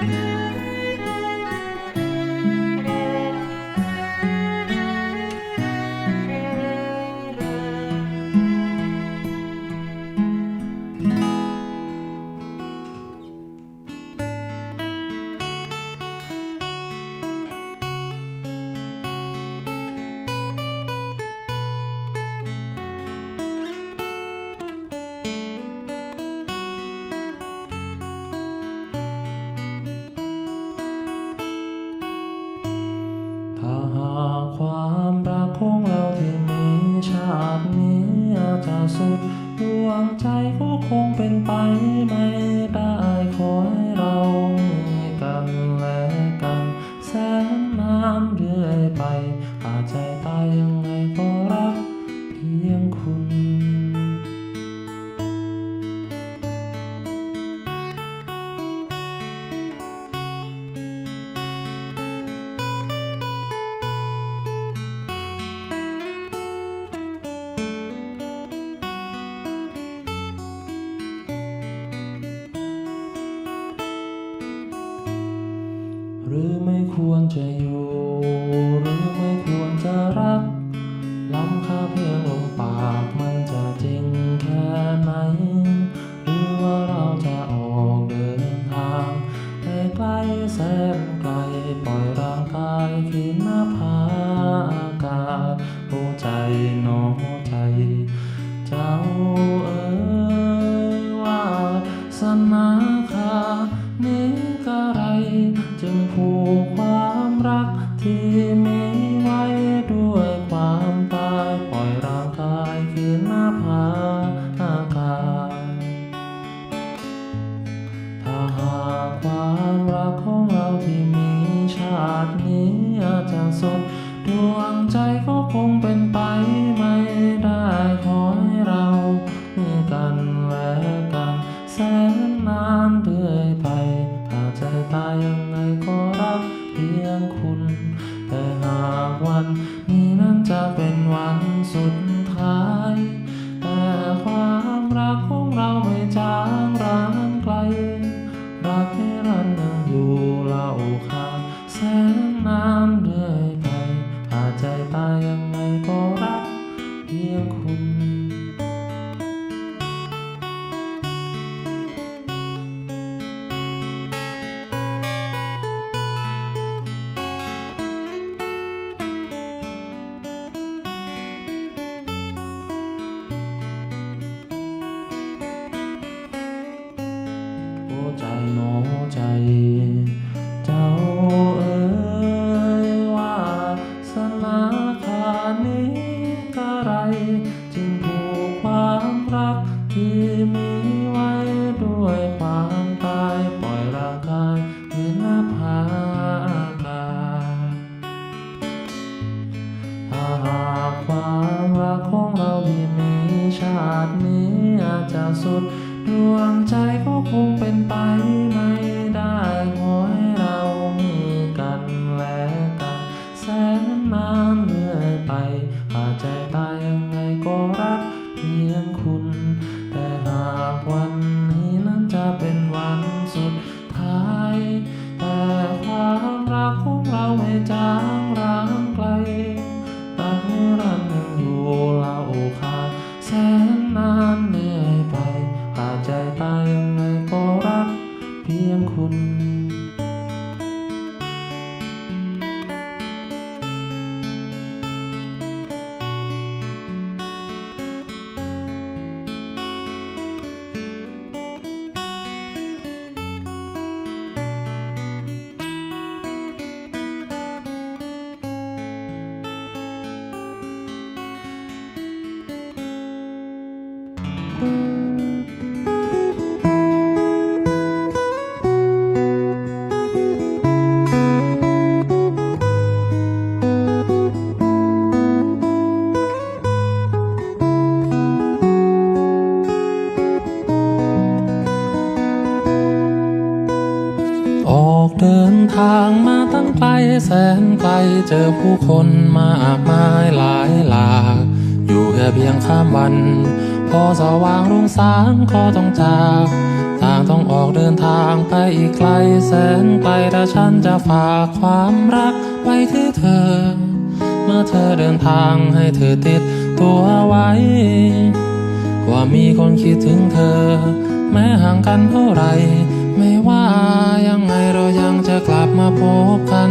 Bye. หรือไม่ควรจะอยู่ ข ว่างรุ่งสางก็ต้องจากต่างต้องออกเดินทางไปอีกไกลแสนไกลแต่ฉันจะฝากความรักไว้ที่เธอ เมื่อเธอเดินทางให้เธอติดตัวไว้ ว่ามีคนคิดถึงเธอ แม้ห่างกันเท่าไร ไม่ว่ายังไงเรายังจะกลับมาพบกัน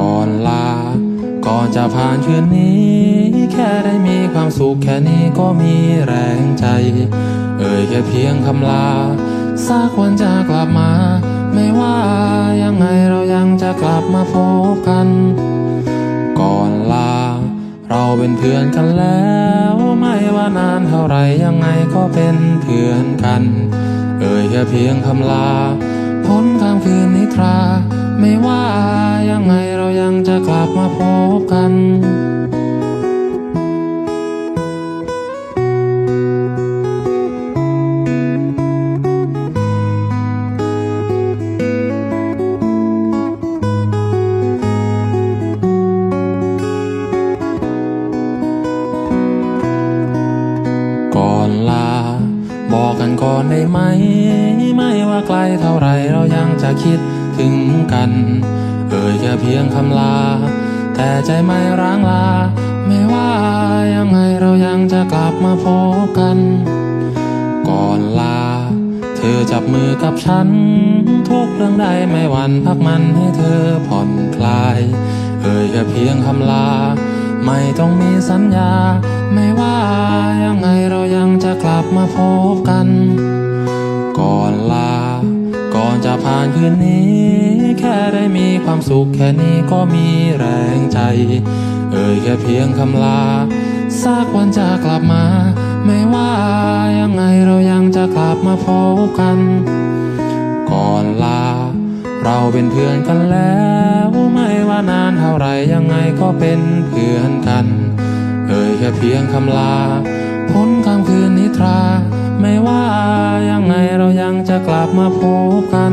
ก่อนลา ก่อนจะผ่านคืนนี้ แค่ได้มีความสุขแค่นี้ก็มีแรงใจ เอ่ยแค่เพียงคำลาสักวันจะกลับมา ไม่ว่ายังไงเรายังจะกลับมาพบกัน ก่อนลา เราเป็นเพื่อนกันแล้ว ไม่ว่านานเท่าไรยังไงก็เป็นเพื่อนกัน เอ่ยแค่เพียงคำลา พ้นทางคืนนิทรา ไม่ว่ายังไงเรายังจะกลับมาพบกันก่อนลา บอกกันก่อนได้ไหม ไม่ว่าไกลเท่าไรเรายังจะคิด ถึงกัน เอ่ยแค่เพียงคำลา แต่ใจไม่ร้างลา ไม่ว่ายังไงเรายังจะกลับมาพบกัน ก่อนลา เธอจับมือกับฉัน ทุกเรื่องได้ไม่หวั่นพักมันให้เธอผ่อนคลาย เอ่ยแค่เพียงคำลา ไม่ต้องมีสัญญา ไม่ว่ายังไงเรายังจะกลับมาพบกัน ก่อนลา ก่อนจะผ่านคืนนี้ แค่ได้มีความสุขแค่นี้ก็มีแรงใจ เอ่ยแค่เพียงคำลาสักวันจะกลับมา ไม่ว่ายังไงเรายังจะกลับมาพบกัน ก่อนลา เราเป็นเพื่อนกันแล้วไม่ว่านานเท่าไรยังไงก็เป็นเพื่อนกัน เอ่ยแค่เพียงคำลาพ้นคำคืนนิทรา ไม่ว่ายังไงเรายังจะกลับมาพบกัน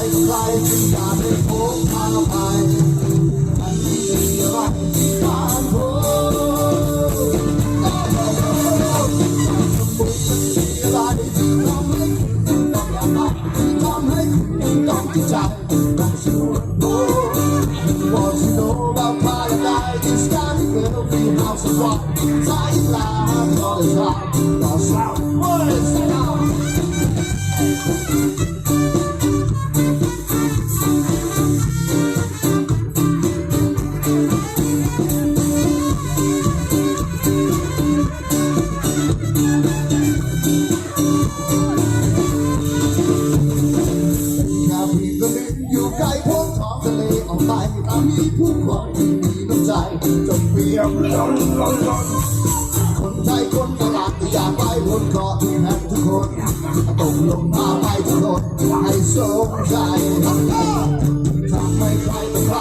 ใครจึงอยากได้พบทางไป พวกท้องทะเลออกไปตามมีผู้คนที่มีน้ำใจจนเปียกล้นล้นล้นคนไทยคนตลาดอยากไปบนเกาะแห่งทุกคนตกลงมาไปทุกคนให้สมใจทำให้ใครต่อใคร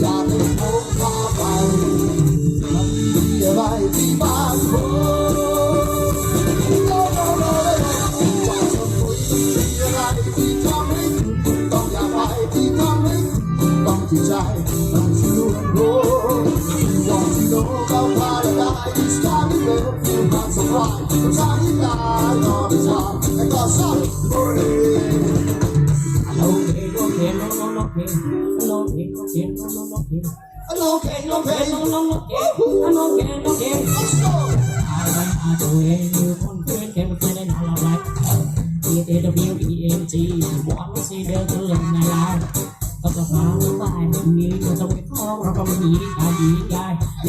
อยากให้ผมพาไป paradise? to little few months of ride. The time you die all the time. And got some money. โอเคโอเคน้องน้องน้องเพลงน้องเพลงน้องเพลงน้องน้องน้องเพลง Hello, okay, น้องเพล okay. งน้องน้องน้องเพลงน้องเพลงน้องเพลง Let's go. อาไปอาตัวเองอยู่คนเพื่อนแกไม่เคยได้นอนหลับไหล E A W E N G วันซีเดอร์เกินในไลน์ จะฟังไปมีก็ต้องไปท้องเราก็ม่มีกาดีใจ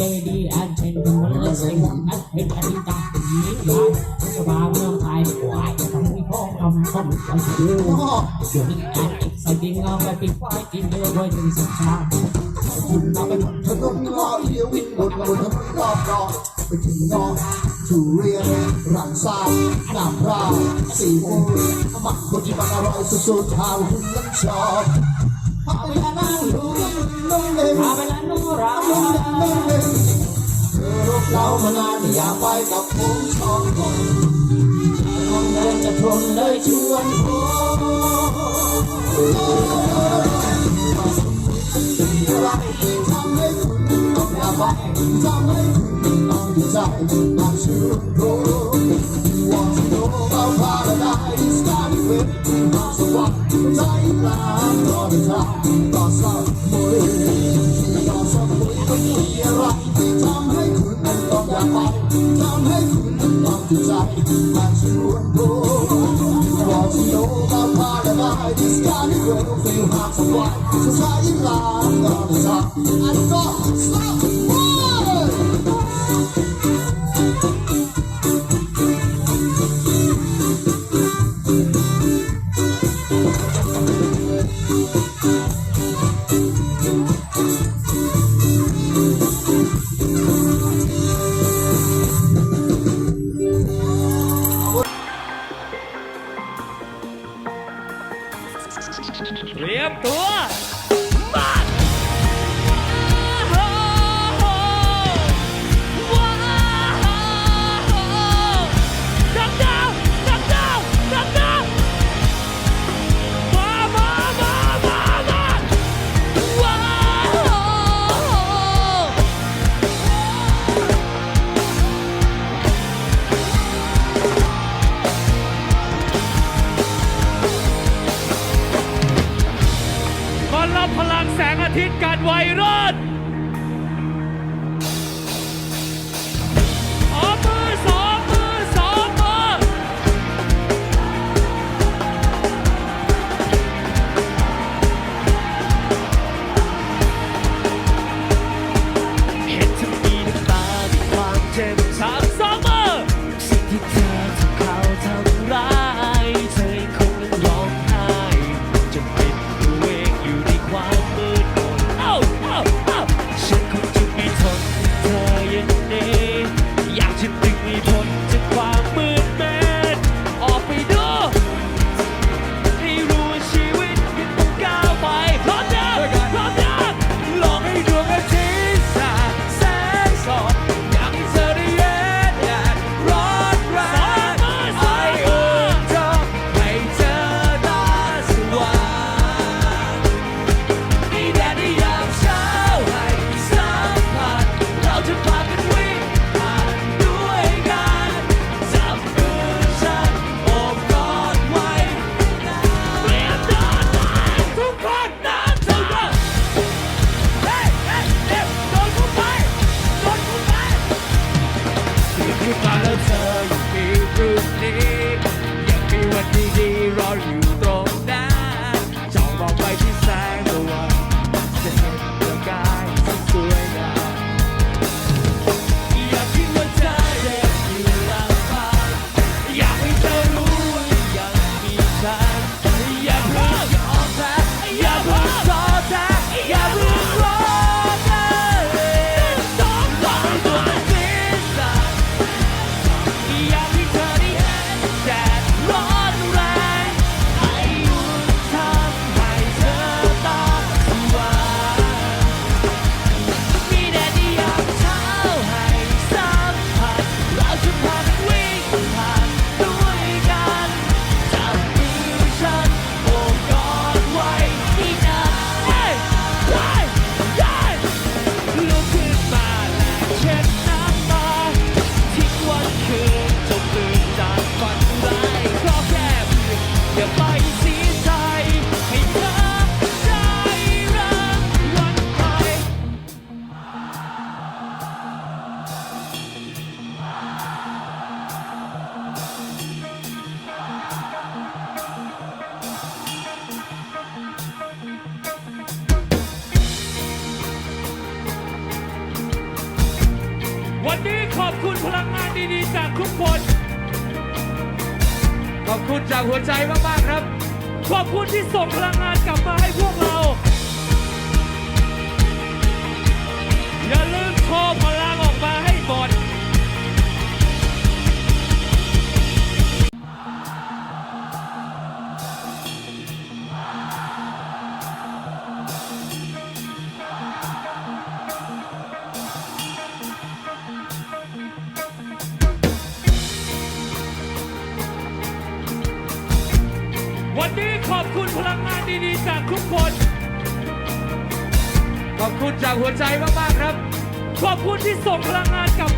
Lady and gentlemen let's sing นักเป็นอดีตาเป็นยิ่งใหญ่จะมาเมืองไทยควายจะต้องมีพ้องทำคนไว้ชู Oh, เดี๋ยวนี้แอนอีกใส่ดินเอาไปปิดไฟกินเยอะด้วยถึงสัญชาคุณเอาไปหมดถนนงอเลี้ยววิ่งบนบนถนนรอบรอบไปถึงงอทุเรียนรังสาน้ำราสีฟูหมักคนที่มันอร่อยสุดๆหาคุณนั้นชอบ เอาไม่รู้องเล่นเอาไปละนูราน้องเล่นน้องเล่นเธอรบเรามานานอยากไปกับผมชอบก่อนน้องเดินจะทนเลยชวนผมไรที่ทำให้คุณต้อยากไปทำให้คุณต้องใจมาชื่นชม You want to know about paradise starting with me, house of rock. Tight line all the time. I got some ทินกันไวรัส คุณที่ส่งพลังงานกับ